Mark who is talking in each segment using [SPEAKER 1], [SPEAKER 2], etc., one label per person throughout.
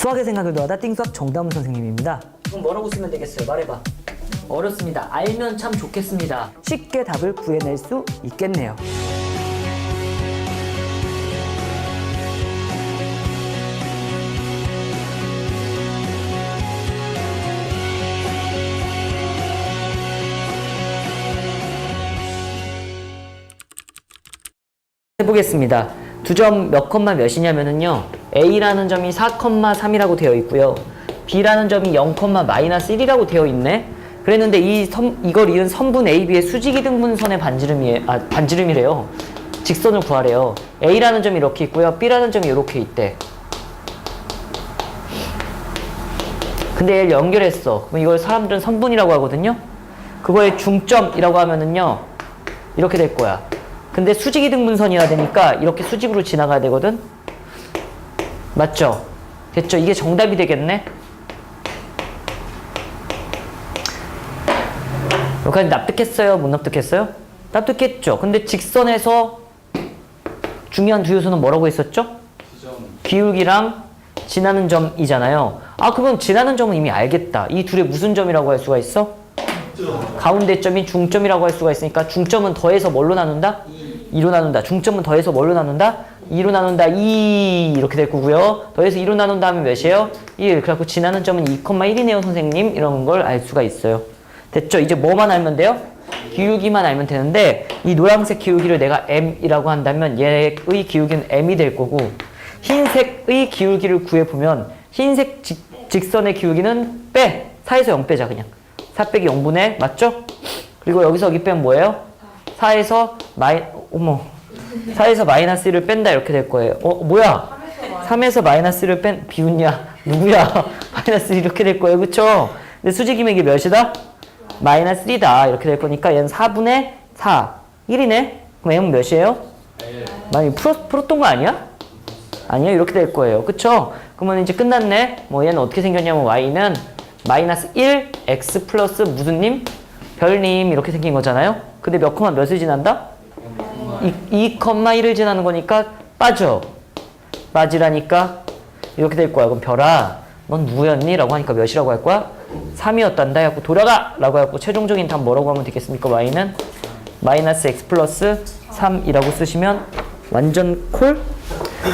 [SPEAKER 1] 수학의 생각을 더하다 띵수학 정다운 선생님입니다.
[SPEAKER 2] 그럼 뭐라고 쓰면 되겠어요? 말해봐. 어렵습니다. 알면 참 좋겠습니다.
[SPEAKER 1] 쉽게 답을 구해낼 수 있겠네요.
[SPEAKER 2] 해보겠습니다. 두 점 몇 컴마 몇이냐면은요. A라는 점이 4,3이라고 되어 있고요. B라는 점이 0, 마이너스 1이라고 되어 있네. 그랬는데 이 선, 이걸 이은 선분 AB의 수직이 등분선의 반지름이 아 반지름이래요. 직선을 구하래요. A라는 점이 이렇게 있고요. B라는 점이 이렇게 있대. 근데 얘를 연결했어. 그럼 이걸 사람들은 선분이라고 하거든요. 그거의 중점이라고 하면은요. 이렇게 될 거야. 근데 수직 이 등분선이어야 되니까 이렇게 수직으로 지나가야 되거든. 맞죠? 됐죠? 이게 정답이 되겠네. 여기까지 납득했어요? 못 납득했어요? 납득했죠. 근데 직선에서 중요한 두 요소는 뭐라고 했었죠? 기울기랑 지나는 점이잖아요. 아, 그럼 지나는 점은 이미 알겠다. 이 둘의 무슨 점이라고 할 수가 있어? 가운데 점이 중점이라고 할 수가 있으니까 중점은 더해서 뭘로 나눈다? 2로 나눈다. 중점은 더해서 뭘로 나눈다? 2로 나눈다. 2 이렇게 될 거고요. 더해서 2로 나눈다 하면 몇이에요? 1. 그래갖고 지나는 점은 2,1이네요, 선생님. 이런 걸 알 수가 있어요. 됐죠? 이제 뭐만 알면 돼요? 기울기만 알면 되는데 이 노란색 기울기를 내가 m이라고 한다면 얘의 기울기는 m이 될 거고 흰색의 기울기를 구해보면 흰색 직, 직선의 기울기는 빼! 4에서 0 빼자 그냥 4 빼기 0분의 맞죠? 그리고 여기서 여기 빼면 뭐예요? 4에서 마이 어머 4에서 마이너스 1을 뺀다 이렇게 될 거예요 어 뭐야 3에서 마이너스 1을 뺀 비웃냐 누구야 마이너스 1 이렇게 될 거예요 그쵸? 근데 수직이면 이게 몇이다? 마이너스 1이다 이렇게 될 거니까 얘는 4분의 4 1이네 그럼 m은 몇이에요? 많이 풀었, 풀었던 거 아니야? 아니요 이렇게 될 거예요 그쵸? 그러면 이제 끝났네 뭐 얘는 어떻게 생겼냐면 y는 마이너스 1 x 플러스 무슨 님? 별님 이렇게 생긴 거잖아요 근데 몇 컴마 몇을 지난다? 2, 2,1을 지나는 거니까 빠져 빠지라니까 이렇게 될 거야 그럼 별아 넌 누구였니? 라고 하니까 몇이라고 할 거야? 3이었단다 해갖고 돌아가! 라고 해갖고 최종적인 답 뭐라고 하면 되겠습니까? y는 마이너스 x 플러스 3이라고 쓰시면 완전 콜?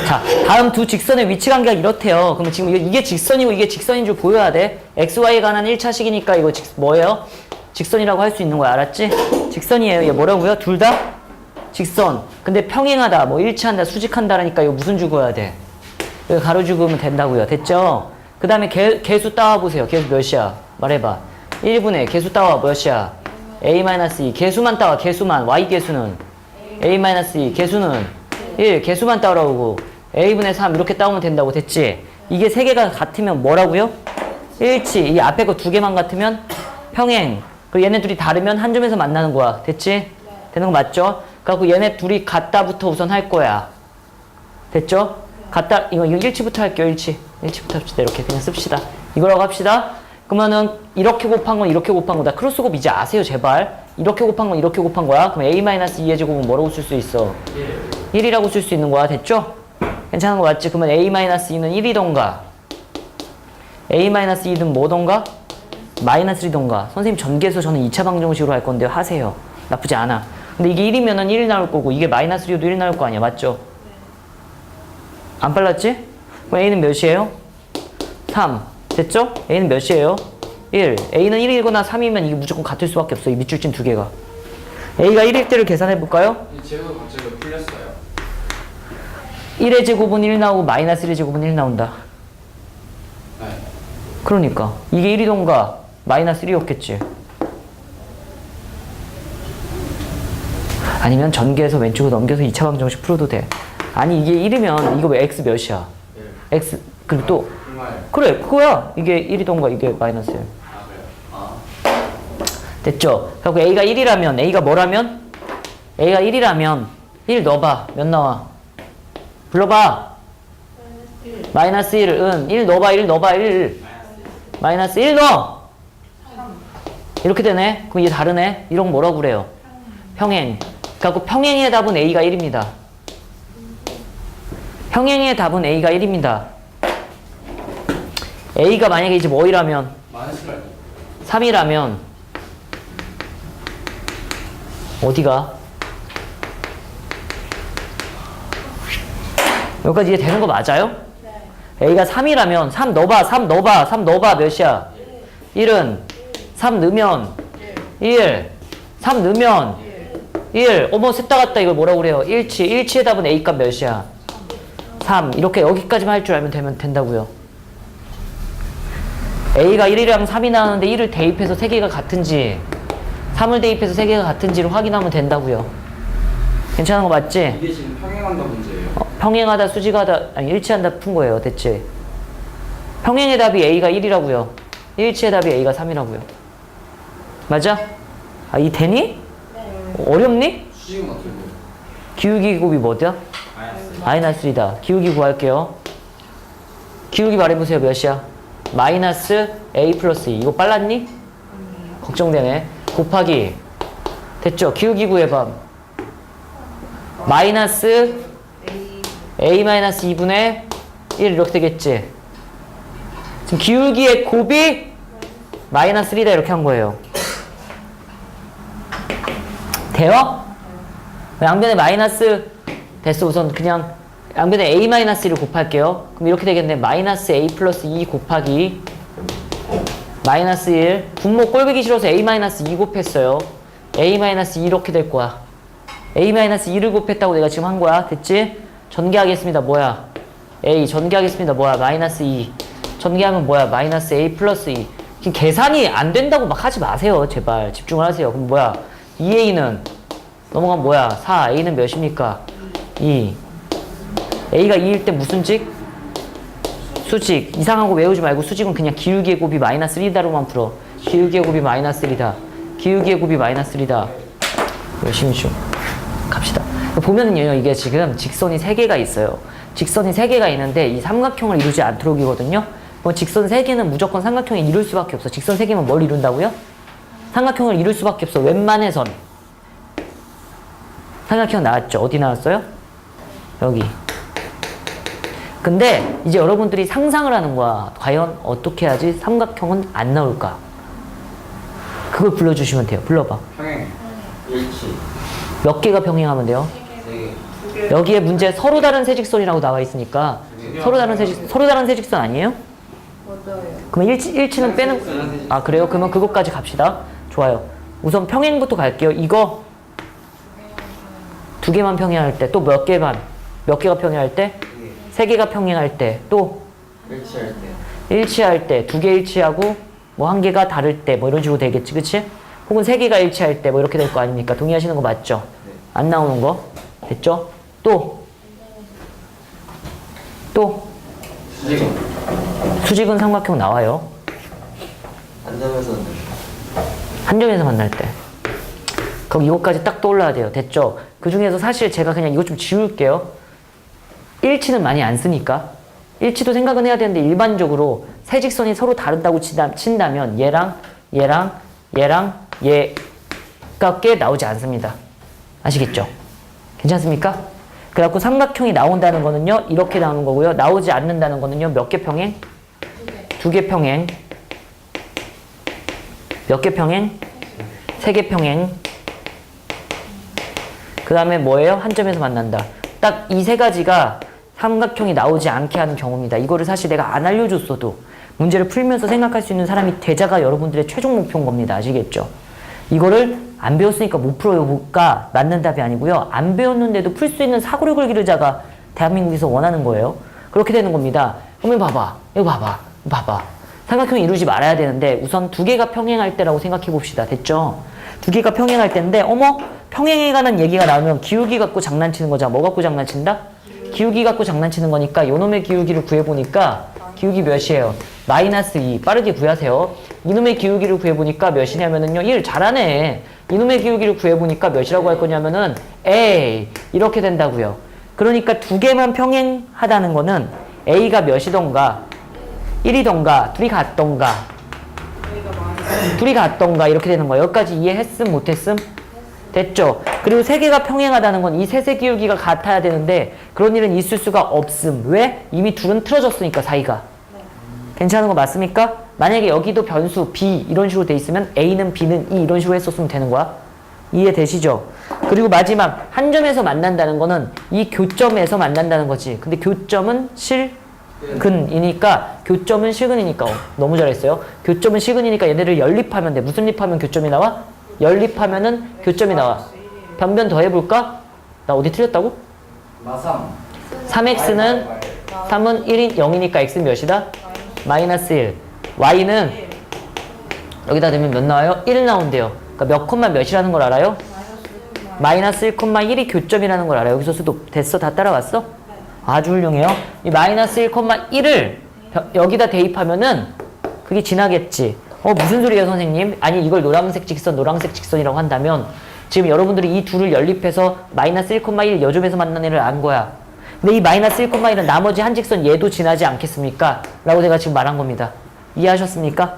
[SPEAKER 2] 자, 다음 두 직선의 위치 관계가 이렇대요. 그러면 지금 이게, 직선이고 이게 직선인 줄 보여야 돼. xy에 관한 1차식이니까 이거 직, 뭐예요? 직선이라고 할 수 있는 거야. 알았지? 직선이에요. 얘 뭐라고요? 둘 다? 직선. 근데 평행하다, 뭐 일치한다, 수직한다라니까 이거 무슨 죽어야 돼? 이거 가로 죽으면 된다고요. 됐죠? 그 다음에 개, 개수 따와보세요. 개수 몇이야? 말해봐. 1분의 개수 따와 몇이야? a-2. 개수만 따와, 개수만. y 개수는? a-2. 개수는? 1. 개수만 따라오고 a분의 3 이렇게 따오면 된다고 됐지? 이게 세 개가 같으면 뭐라고요? 일치. 이 앞에 거 두 개만 같으면 평행. 그리고 얘네 둘이 다르면 한 점에서 만나는 거야. 됐지? 되는 거 맞죠? 그래갖고 얘네 둘이 같다부터 우선 할 거야. 됐죠? 같다, 이거, 이거 일치부터 할게요, 일치. 일치부터 합시다. 이렇게 그냥 씁시다. 이거라고 합시다. 그러면은 이렇게 곱한 건 이렇게 곱한 거다. 크로스 곱 이제 아세요, 제발. 이렇게 곱한 건 이렇게 곱한 거야. 그럼 a-2의 제곱은 뭐라고 쓸 수 있어? 1이라고 쓸 수 있는 거야. 됐죠? 괜찮은 거 맞지? 그러면 a-2는 1이던가 a-2는 뭐던가? 마이너스 1이던가 선생님 전개해서 저는 2차 방정식으로 할 건데요. 하세요. 나쁘지 않아. 근데 이게 1이면은 1이 나올 거고 이게 마이너스 1이도 1이 나올 거 아니야. 맞죠? 안 빨랐지? 그럼 a는 몇이에요? 3. 됐죠? a는 몇이에요? 1. a는 1이거나 3이면 이게 무조건 같을 수밖에 없어. 이 밑줄진 두 개가. a가 1일 때를 계산해 볼까요?
[SPEAKER 3] 이 제곱 갑자기 풀렸어요.
[SPEAKER 2] 1의 제곱은 1 나오고 마이너스 1의 제곱은 1 나온다.
[SPEAKER 3] 네.
[SPEAKER 2] 그러니까 이게 1이던가 마이너스 1이었겠지. 아니면 전개해서 왼쪽으로 넘겨서 2차 방정식 풀어도 돼. 아니 이게 1이면 이거 왜 x 몇이야?
[SPEAKER 3] 네.
[SPEAKER 2] x 그리고 또. 그래 그거야. 이게 1이던가 이게 마이너스 1.
[SPEAKER 3] 아. 아.
[SPEAKER 2] 됐죠? 그리고 a가 1이라면 a가 뭐라면? a가 1이라면 1 넣어봐. 몇 나와? 불러봐. 마이너스 1. 은. 1 넣어봐. 1 넣어봐. 1. 마이너스 1 넣어. 이렇게 되네. 그럼 이게 다르네. 이런 거 뭐라고 그래요? 평행. 그래갖고 평행의 답은 a가 1입니다. 평행의 답은 a가 1입니다. A가 만약에 이제 뭐이라면
[SPEAKER 3] 마이너스 말고
[SPEAKER 2] 3이라면 어디가? 여기까지 이해 되는 거 맞아요? A가 3이라면 3 넣어봐 3 넣어봐 3 넣어봐 몇이야? 1은 3 넣으면 1 3 넣으면 1 어머 셋다 같다 이걸 뭐라고 그래요? 일치 일치의 답은 A 값 몇이야? 3 이렇게 여기까지만 할 줄 알면 되면 된다고요 A가 1이랑 3이 나오는데 1을 대입해서 3개가 같은지 3을 대입해서 3개가 같은지를 확인하면 된다고요 괜찮은 거 맞지?
[SPEAKER 3] 이게 지금 평행한다 문제예요.
[SPEAKER 2] 어, 평행하다 수직하다 아니 일치한다 푼 거예요 대체 평행의 답이 A가 1이라고요 일치의 답이 A가 3이라고요 맞아? 아 이 되니? 어렵니?
[SPEAKER 3] 어떻게?
[SPEAKER 2] 기울기 곱이 뭐죠?
[SPEAKER 3] 마이너스
[SPEAKER 2] 마이너스 3다 기울기 구할게요 기울기 말해보세요 몇이야? 마이너스 A 플러스 2 이거 빨랐니? 걱정되네 곱하기 됐죠? 기울기 구해봐 마이너스 A 마이너스 2분의 1 이렇게 되겠지 지금 기울기의 곱이 마이너스 3다 이렇게 한 거예요 돼요? 양변에 마이너스 됐어. 우선 그냥 양변에 a 마이너스 1을 곱할게요. 그럼 이렇게 되겠네. 마이너스 a 플러스 2 곱하기 마이너스 1 분모 꼴보기 싫어서 a 마이너스 2 곱했어요. A 마이너스 2 이렇게 될 거야. A 마이너스 2를 곱했다고 내가 지금 한 거야. 됐지? 전개하겠습니다. 뭐야? A. 전개하겠습니다. 뭐야? 마이너스 2 전개하면 뭐야? 마이너스 a 플러스 2 지금 계산이 안 된다고 막 하지 마세요. 제발. 집중을 하세요. 그럼 뭐야 2a는 넘어가면 뭐야? 4 a는 몇입니까? 2 a가 2일 때 무슨 직? 수직. 이상한 거 외우지 말고 수직은 그냥 기울기의 곱이 마이너스 3다로만 풀어. 기울기의 곱이 마이너스 3다. 기울기의 곱이 마이너스 3다. 열심히 좀 갑시다. 보면은요 이게 지금 직선이 3개가 있어요. 직선이 3개가 있는데 이 삼각형을 이루지 않도록이거든요. 직선 3개는 무조건 삼각형을 이룰 수밖에 없어. 직선 3개면 뭘 이룬다고요? 삼각형을 이룰 수밖에 없어 웬만해선 삼각형 나왔죠 어디 나왔어요? 여기 근데 이제 여러분들이 상상을 하는 거야. 과연 어떻게 해야지 삼각형은 안 나올까? 그걸 불러주시면 돼요. 불러봐.
[SPEAKER 3] 평행 일치
[SPEAKER 2] 몇 개가 병행하면 돼요?
[SPEAKER 3] 네
[SPEAKER 2] 여기에 문제 서로 다른 세직선이라고 나와 있으니까 서로 다른 세직 서로 다른 세직선 아니에요? 그럼 일치 일치는 빼는 아 그래요? 그러면 그것까지 갑시다. 좋아요. 우선 평행부터 갈게요. 이거 개. 두 개만 평행할 때 또 몇 개만 몇 개가 평행할 때? 세 개가 평행할 때 또
[SPEAKER 3] 일치할 때
[SPEAKER 2] 일치할 때 두 개 일치하고 뭐 한 개가 다를 때 뭐 이런 식으로 되겠지 그치? 혹은 세 개가 일치할 때 뭐 이렇게 될 거 아닙니까? 동의하시는 거 맞죠? 안 나오는 거 됐죠? 또 또
[SPEAKER 3] 수직은
[SPEAKER 2] 수직은 삼각형 나와요
[SPEAKER 3] 한 점에서는
[SPEAKER 2] 한 점에서 만날 때 그럼 이것까지 딱 떠올라야 돼요 됐죠? 그 중에서 사실 제가 그냥 이것 좀 지울게요 일치는 많이 안 쓰니까 일치도 생각은 해야 되는데 일반적으로 세 직선이 서로 다르다고 친다면 얘랑 얘랑 얘랑 얘가 꽤 나오지 않습니다 아시겠죠? 괜찮습니까? 그래갖고 삼각형이 나온다는 거는요 이렇게 나오는 거고요 나오지 않는다는 거는요 몇 개 평행? 두 개 평행 몇 개 평행? 세 개 평행. 그 다음에 뭐예요? 한 점에서 만난다. 딱 이 세 가지가 삼각형이 나오지 않게 하는 경우입니다. 이거를 사실 내가 안 알려줬어도 문제를 풀면서 생각할 수 있는 사람이 되자가 여러분들의 최종 목표인 겁니다. 아시겠죠? 이거를 안 배웠으니까 못 풀어요가 맞는 답이 아니고요. 안 배웠는데도 풀 수 있는 사고력을 기르자가 대한민국에서 원하는 거예요. 그렇게 되는 겁니다. 그러면 봐봐. 이거 봐봐. 봐봐. 삼각형 이루지 말아야 되는데 우선 두 개가 평행할 때라고 생각해 봅시다. 됐죠? 두 개가 평행할 때인데 어머 평행에 관한 얘기가 나오면 기울기 갖고 장난치는 거잖아. 뭐 갖고 장난친다? 기울기 갖고 장난치는 거니까 요놈의 기울기를 구해보니까 기울기 몇이에요? 마이너스 2 빠르게 구하세요. 이놈의 기울기를 구해보니까 몇이냐면은요 1 잘하네. 이놈의 기울기를 구해보니까 몇이라고 할 거냐면은 A 이렇게 된다고요. 그러니까 두 개만 평행하다는 거는 A가 몇이던가 1이던가 둘이 같던가 둘이 같던가 이렇게 되는 거예요. 여기까지 이해했음 못했음? 됐죠? 그리고 세 개가 평행하다는 건 이 세세 기울기가 같아야 되는데 그런 일은 있을 수가 없음. 왜? 이미 둘은 틀어졌으니까 사이가. 괜찮은 거 맞습니까? 만약에 여기도 변수 b 이런 식으로 돼 있으면 a는 b는 e 이런 식으로 했었으면 되는 거야. 이해되시죠? 그리고 마지막 한 점에서 만난다는 거는 이 교점에서 만난다는 거지. 근데 교점은 실 근이니까 교점은 실근이니까 어, 너무 잘했어요. 교점은 실근이니까 얘네를 연립하면 돼. 무슨 립하면 교점이 나와? 연립하면은 교점이 나와. 변변 더 해볼까? 나 어디 틀렸다고?
[SPEAKER 3] 마삼
[SPEAKER 2] 3x는 3은 1인 0이니까 x는 몇이다? 마이너스 1. y는 여기다 대면 몇 나와요? 1 나온대요. 그러니까 몇 콤마 몇이라는 걸 알아요? 마이너스 1,1이 교점이라는 걸 알아요. 여기서 수도 됐어? 다 따라왔어? 아주 훌륭해요. 이 마이너스 1,1을 여기다 대입하면은 그게 지나겠지. 어 무슨 소리예요 선생님? 아니 이걸 노란색 직선 노란색 직선이라고 한다면 지금 여러분들이 이 둘을 연립해서 마이너스 1,1 여점에서 만난 애를 안 거야. 근데 이 마이너스 1,1은 나머지 한 직선 얘도 지나지 않겠습니까? 라고 제가 지금 말한 겁니다. 이해하셨습니까?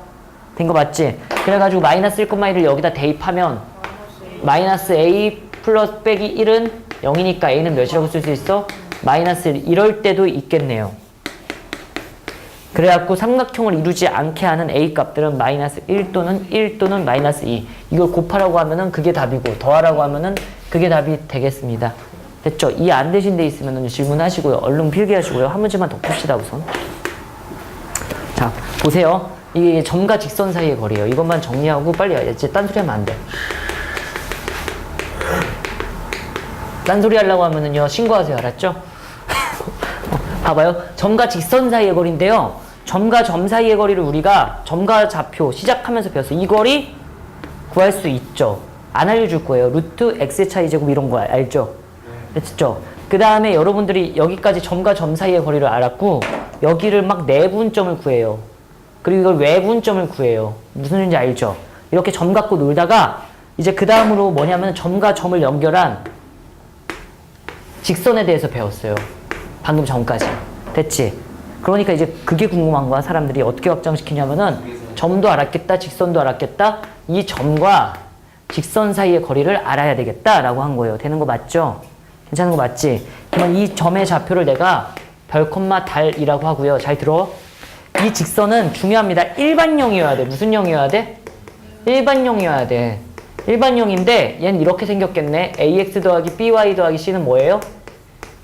[SPEAKER 2] 된 거 맞지? 그래가지고 마이너스 1,1을 여기다 대입하면 마이너스 a 플러스 빼기 1은 0이니까 a는 몇이라고 쓸 수 있어? 마이너스 1 이럴 때도 있겠네요. 그래갖고 삼각형을 이루지 않게 하는 a 값들은 마이너스 1 또는 1 또는 마이너스 2 이걸 곱하라고 하면은 그게 답이고 더하라고 하면은 그게 답이 되겠습니다. 됐죠? 이해 안 되신 데 있으면 질문하시고요. 얼른 필기하시고요. 한 문제만 더 풉시다 우선. 자 보세요. 이게 점과 직선 사이의 거리예요. 이것만 정리하고 빨리 이제 딴소리 하면 안 돼. 딴소리 하려고 하면은요 신고하세요 알았죠? 어, 봐봐요 점과 직선 사이의 거리인데요 점과 점 사이의 거리를 우리가 점과 좌표 시작하면서 배웠어요 이 거리 구할 수 있죠 안 알려줄 거예요 루트 x의 차이 제곱 이런 거 알죠? 됐죠? 그 다음에 여러분들이 여기까지 점과 점 사이의 거리를 알았고 여기를 막 내분점을 구해요 그리고 이걸 외분점을 구해요 무슨 일인지 알죠? 이렇게 점 갖고 놀다가 이제 그 다음으로 뭐냐면 점과 점을 연결한 직선에 대해서 배웠어요. 방금 전까지. 됐지? 그러니까 이제 그게 궁금한 거야. 사람들이 어떻게 확장시키냐면은 점도 알았겠다, 직선도 알았겠다. 이 점과 직선 사이의 거리를 알아야 되겠다라고 한 거예요. 되는 거 맞죠? 괜찮은 거 맞지? 그러면 이 점의 좌표를 내가 별, 콤마, 달이라고 하고요. 잘 들어. 이 직선은 중요합니다. 일반형이어야 돼. 무슨 형이어야 돼? 일반형이어야 돼. 일반형인데 얘는 이렇게 생겼겠네. ax 더하기 by 더하기 c는 뭐예요?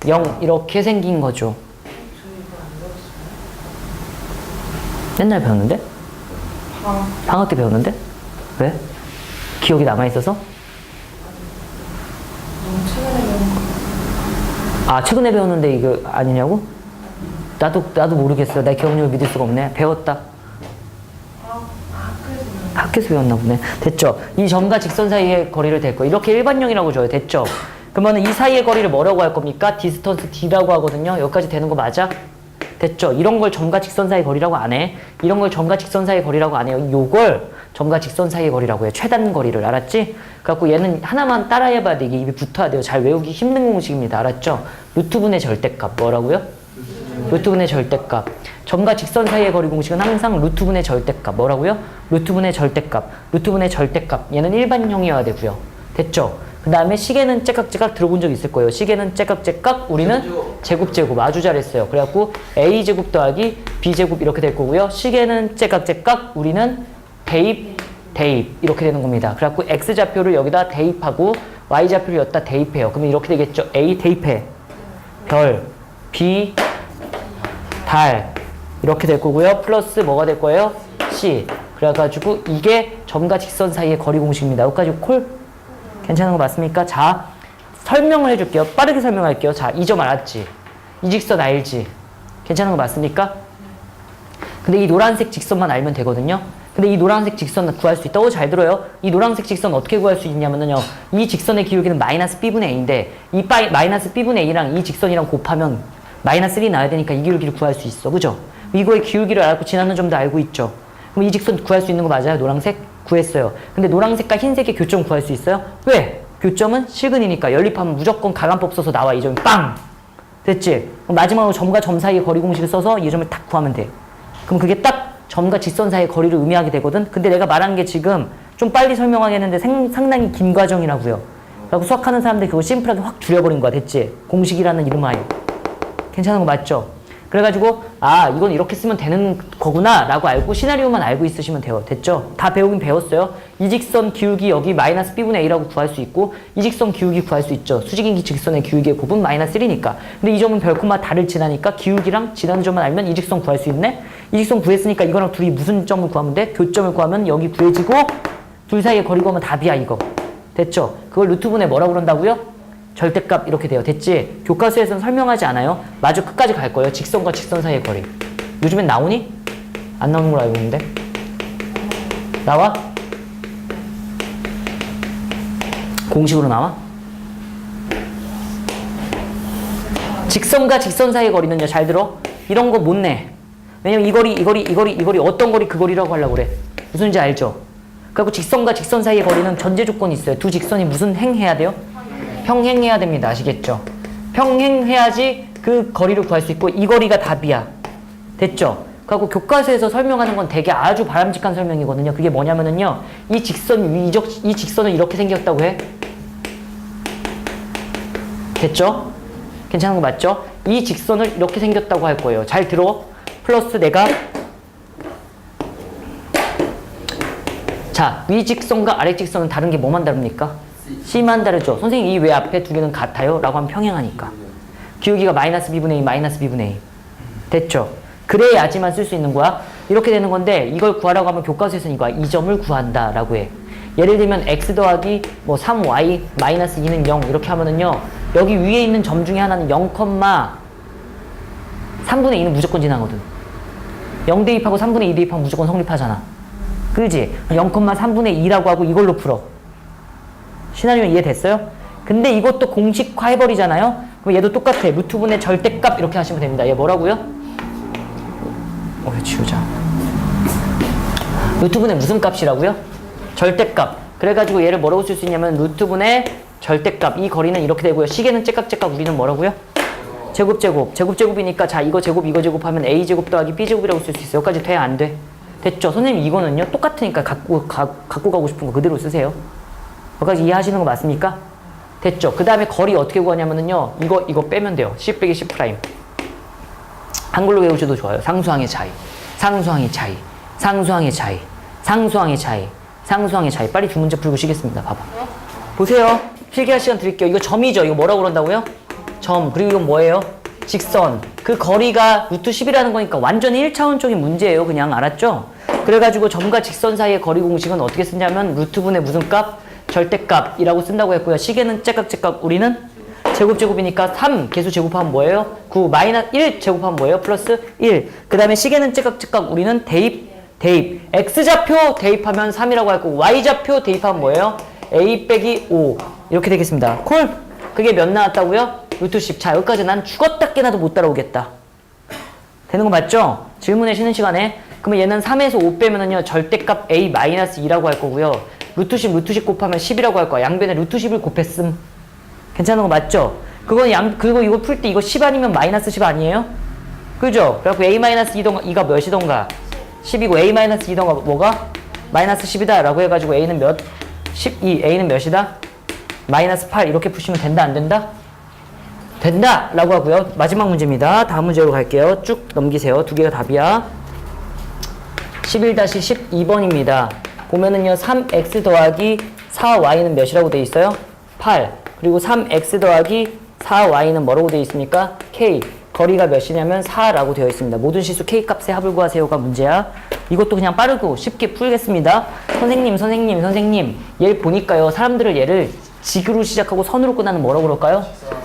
[SPEAKER 2] 0 이렇게 생긴 거죠. 옛날 배웠는데? 방학 때 배웠는데? 왜? 기억이 남아 있어서? 아 최근에 배웠는데 이거 아니냐고? 나도 나도 모르겠어. 내 기억력을 믿을 수가 없네. 배웠다. 학교에서 배웠나 보네. 됐죠? 이 점과 직선 사이의 거리를 댈 거. 이렇게 일반형이라고 줘요. 됐죠? 그러면 이 사이의 거리를 뭐라고 할 겁니까? 디스턴스 d라고 하거든요. 여기까지 되는 거 맞아? 됐죠? 이런 걸 점과 직선 사이의 거리라고 안 해. 이런 걸 점과 직선 사이의 거리라고 안 해요. 요걸 점과 직선 사이의 거리라고 해요. 최단 거리를 알았지? 그래갖고 얘는 하나만 따라해봐야 돼. 이게 입에 붙어야 돼요. 잘 외우기 힘든 공식입니다. 알았죠? 루트분의 절대값 뭐라고요? 루트분의 절대값. 점과 직선 사이의 거리 공식은 항상 루트분의 절대값. 뭐라고요? 루트분의 절대값. 루트분의 절대값. 얘는 일반형이어야 되고요. 됐죠? 그 다음에 시계는 째깍째깍 들어본 적 있을 거예요. 시계는 째깍째깍, 우리는 제곱제곱. 아주 잘했어요. 그래갖고 a제곱 더하기 b제곱 이렇게 될 거고요. 시계는 째깍째깍, 우리는 대입, 대입 이렇게 되는 겁니다. 그래갖고 x좌표를 여기다 대입하고 y좌표를 여기다 대입해요. 그러면 이렇게 되겠죠. a 대입해. 별, b, 달 이렇게 될 거고요. 플러스 뭐가 될 거예요? C. 그래가지고 이게 점과 직선 사이의 거리 공식입니다. 여기까지 콜? 괜찮은 거 맞습니까? 자, 설명을 해줄게요. 빠르게 설명할게요. 자, 이 점 알았지? 이 직선 알지? 괜찮은 거 맞습니까? 근데 이 노란색 직선만 알면 되거든요. 근데 이 노란색 직선 구할 수 있다. 오, 잘 들어요. 이 노란색 직선 어떻게 구할 수 있냐면요. 이 직선의 기울기는 마이너스 b분의 a인데 이 파이, 마이너스 b분의 a랑 이 직선이랑 곱하면 마이너스 1이 나야 되니까 이 기울기를 구할 수 있어. 그죠? 이거의 기울기를 알고 지나는 점도 알고 있죠. 그럼 이 직선 구할 수 있는 거 맞아요? 노란색? 구했어요. 근데 노란색과 흰색의 교점 구할 수 있어요? 왜? 교점은 실근이니까 연립하면 무조건 가간법 써서 나와. 이 점이 빵! 됐지? 그럼 마지막으로 점과 점 사이의 거리 공식을 써서 이 점을 딱 구하면 돼. 그럼 그게 딱 점과 직선 사이의 거리를 의미하게 되거든? 근데 내가 말한 게 지금 좀 빨리 설명하겠는데 생- 상당히 긴 과정이라고요. 그리고 수학하는 사람들이 그거 심플하게 확 줄여버린 거야. 됐지? 공식이라는 이름 하에. 괜찮은 거 맞죠? 그래가지고 아 이건 이렇게 쓰면 되는 거구나 라고 알고 시나리오만 알고 있으시면 돼요 됐죠? 다 배우긴 배웠어요 이 직선 기울기 여기 마이너스 b분의 a라고 구할 수 있고 이 직선 기울기 구할 수 있죠 수직인기 직선의 기울기의 곱은 마이너스 1이니까 근데 이 점은 별코마 다를 지나니까 기울기랑 지나는 점만 알면 이 직선 구할 수 있네 이 직선 구했으니까 이거랑 둘이 무슨 점을 구하면 돼? 교점을 구하면 여기 구해지고 둘 사이의 거리 구하면 답이야 이거 됐죠? 그걸 루트분의 뭐라고 그런다고요? 절대값 이렇게 돼요. 됐지? 교과서에서는 설명하지 않아요. 마저 끝까지 갈 거예요. 직선과 직선 사이의 거리. 요즘엔 나오니? 안 나오는 걸로 알고 있는데. 나와? 공식으로 나와? 직선과 직선 사이의 거리는요. 잘 들어. 이런 거 못 내. 왜냐면 이 거리, 이 거리, 이 거리, 이 거리 어떤 거리 그 거리라고 하려고 그래. 무슨지 알죠? 그리고 직선과 직선 사이의 거리는 전제 조건이 있어요. 두 직선이 무슨 행해야 돼요? 평행해야 됩니다. 아시겠죠? 평행해야지 그 거리를 구할 수 있고 이 거리가 답이야. 됐죠? 그리고 교과서에서 설명하는 건 되게 아주 바람직한 설명이거든요. 그게 뭐냐면은요. 이 직선 위적 이 직선은 이렇게 생겼다고 해. 됐죠? 괜찮은 거 맞죠? 이 직선을 이렇게 생겼다고 할 거예요. 잘 들어. 플러스 내가 자, 위 직선과 아래 직선은 다른 게 뭐만 다릅니까? C만 다르죠. 선생님 이 왜 앞에 두 개는 같아요? 라고 하면 평행하니까. 기울기가 마이너스 b분의 2, 마이너스 b분의 2. 됐죠? 그래야지만 쓸 수 있는 거야. 이렇게 되는 건데 이걸 구하라고 하면 교과서에서는 이거야. 이 점을 구한다 라고 해. 예를 들면 x 더하기 뭐 3y 마이너스 2는 0 이렇게 하면은요. 여기 위에 있는 점 중에 하나는 0, 3분의 2는 무조건 지나거든. 0 대입하고 3분의 2 대입하면 무조건 성립하잖아. 그지? 0,3분의 2라고 하고 이걸로 풀어. 시나리오 이해됐어요? 근데 이것도 공식화 해버리잖아요? 그럼 얘도 똑같아. 루트분의 절대값 이렇게 하시면 됩니다. 얘 뭐라고요? 어, 왜 지우자. 루트분의 무슨 값이라고요? 절대값. 그래가지고 얘를 뭐라고 쓸 수 있냐면 루트분의 절대값. 이 거리는 이렇게 되고요. 시계는 째깍째깍 우리는 뭐라고요? 제곱 제곱. 제곱 제곱이니까 자 이거 제곱 이거 제곱하면 a 제곱 더하기 b 제곱이라고 쓸 수 있어요. 여기까지 돼? 안 돼? 됐죠? 선생님 이거는요 똑같으니까 갖고 가, 갖고 가고 싶은 거 그대로 쓰세요. 여기까지 이해하시는 거 맞습니까? 됐죠? 그 다음에 거리 어떻게 구하냐면은요 이거 이거 빼면 돼요. 10 빼기 10 프라임. 한글로 외우셔도 좋아요. 상수항의 차이, 상수항의 차이, 상수항의 차이, 상수항의 차이, 상수항의 차이. 빨리 두 문제 풀고 쉬겠습니다. 봐봐. 보세요. 필기할 시간 드릴게요. 이거 점이죠. 이거 뭐라고 그런다고요? 점. 그리고 이건 뭐예요? 직선. 그 거리가 루트 10이라는 거니까 완전히 1차원적인 문제예요. 그냥 알았죠? 그래가지고 점과 직선 사이의 거리 공식은 어떻게 쓰냐면 루트분의 무슨 값? 절대값이라고 쓴다고 했고요. 시계는 째깍째깍 우리는 제곱 제곱이니까 3 개수 제곱하면 뭐예요? 9 마이너스 1 제곱하면 뭐예요? 플러스 1. 그 다음에 시계는 째깍째깍 우리는 대입 대입 x좌표 대입하면 3이라고 할 거고 y좌표 대입하면 뭐예요? a 빼기 5 이렇게 되겠습니다. 콜? 그게 몇 나왔다고요? 루트 10. 자 여기까지 난 죽었다 깨나도 못 따라오겠다. 되는 거 맞죠? 질문에 쉬는 시간에 그러면 얘는 3에서 5 빼면은요 절대값 a 마이너스 2라고 할 거고요. 루트 10 루트 10 곱하면 10이라고 할 거야. 양변에 루트 10을 곱했음. 괜찮은 거 맞죠? 그건 양 그리고 이거 풀 때 이거 10 아니면 마이너스 10 아니에요? 그죠? 그래갖고 a 마이너스 2던가 2가 몇이던가 10이고 a 마이너스 2던가 뭐가 마이너스 10이다 라고 해가지고 a는 몇? 12 a는 몇이다? 마이너스 8 이렇게 푸시면 된다 안 된다? 된다! 라고 하고요. 마지막 문제입니다. 다음 문제로 갈게요. 쭉 넘기세요. 두 개가 답이야. 11-12번입니다. 보면은요, 3x 더하기 4y는 몇이라고 돼 있어요? 8. 그리고 3x 더하기 4y는 뭐라고 돼 있습니까? k. 거리가 몇이냐면 4라고 되어 있습니다. 모든 실수 k 값의 합을 구하세요가 문제야. 이것도 그냥 빠르고 쉽게 풀겠습니다. 선생님, 선생님, 선생님. 얘를 보니까요, 사람들을 얘를 직으로 시작하고 선으로 끝나는 뭐라고 그럴까요?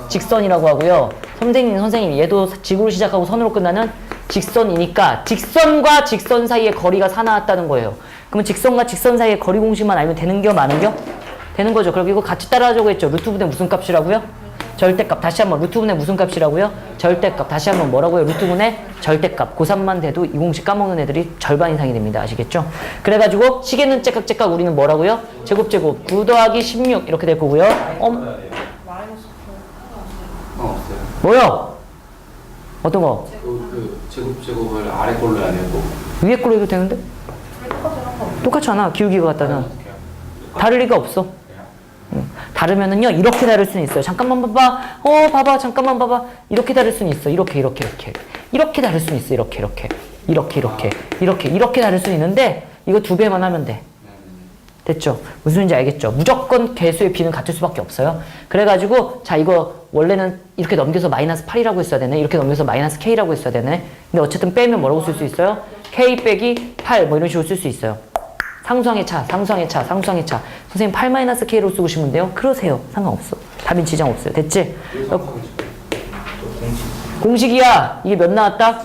[SPEAKER 2] 직선이라고 하고요. 선생님, 선생님, 얘도 직으로 시작하고 선으로 끝나는 직선이니까 직선과 직선 사이의 거리가 4 나왔다는 거예요. 그러면 직선과 직선 사이의 거리 공식만 알면 되는 겨, 많은 겨? 되는 거죠. 이거 같이 따라하자고 했죠. 루트분의 무슨 값이라고요? 절대값. 다시 한번 루트분의 무슨 값이라고요? 절대값. 다시 한번 뭐라고요? 루트분의 절대값. 고3만 돼도 이 공식 까먹는 애들이 절반 이상이 됩니다. 아시겠죠? 그래가지고 시계는 째깍 째깍 우리는 뭐라고요? 제곱 제곱 9 더하기 16 이렇게 될 거고요. 어,
[SPEAKER 3] 어.
[SPEAKER 2] 뭐요? 어떤 거?
[SPEAKER 4] 그, 그 제곱 제곱을 아래 걸로 해야 되고
[SPEAKER 2] 위에 걸로 해도 되는데? 똑같지 않아. 기울기가 같다는. 다를 리가 없어. 응. 다르면은요, 이렇게 다를 수는 있어요. 잠깐만 봐봐. 어, 봐봐. 잠깐만 봐봐. 이렇게 다를 수는 있어. 이렇게, 이렇게, 이렇게. 이렇게 다를 수는 있어. 이렇게 이렇게 이렇게 이렇게 이렇게 이렇게 다를 수는 있는데 이거 두 배만 하면 돼. 됐죠? 무슨 소리인지 알겠죠? 무조건 개수의 b는 같을 수밖에 없어요. 그래가지고 자 이거 원래는 이렇게 넘겨서 마이너스 8이라고 했어야 되네. 이렇게 넘겨서 마이너스 k라고 했어야 되네. 근데 어쨌든 빼면 뭐라고 쓸 수 있어요? k 빼기 8 뭐 이런 식으로 쓸 수 있어요. 상수항의 차, 상수항의 차, 상수항의 차. 선생님 8 마이너스 k로 쓰고 싶으면 돼요? 그러세요. 상관없어. 답인 지장 없어요. 됐지? 어, 공식이야. 이게 몇 나왔다?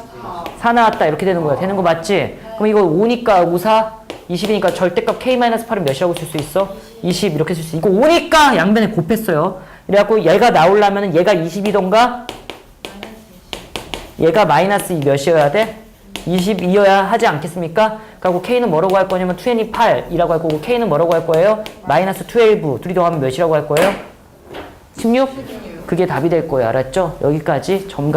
[SPEAKER 2] 4 나왔다. 이렇게 되는 거야. 되는 거 맞지? 그럼 이거 5니까 5, 4, 20이니까 절대값 k-8은 몇이라고 쓸 수 있어? 20 이렇게 쓸 수 있어. 이거 5니까 양변에 곱했어요. 그래갖고 얘가 나오려면 얘가 20이던가 얘가 마이너스 몇이어야 돼? 22여야 하지 않겠습니까? 그리고 k는 뭐라고 할 거냐면 28이라고 할 거고 k는 뭐라고 할 거예요? 마이너스 12 둘이 더하면 몇이라고 할 거예요? 16? 그게 답이 될 거예요. 알았죠? 여기까지 점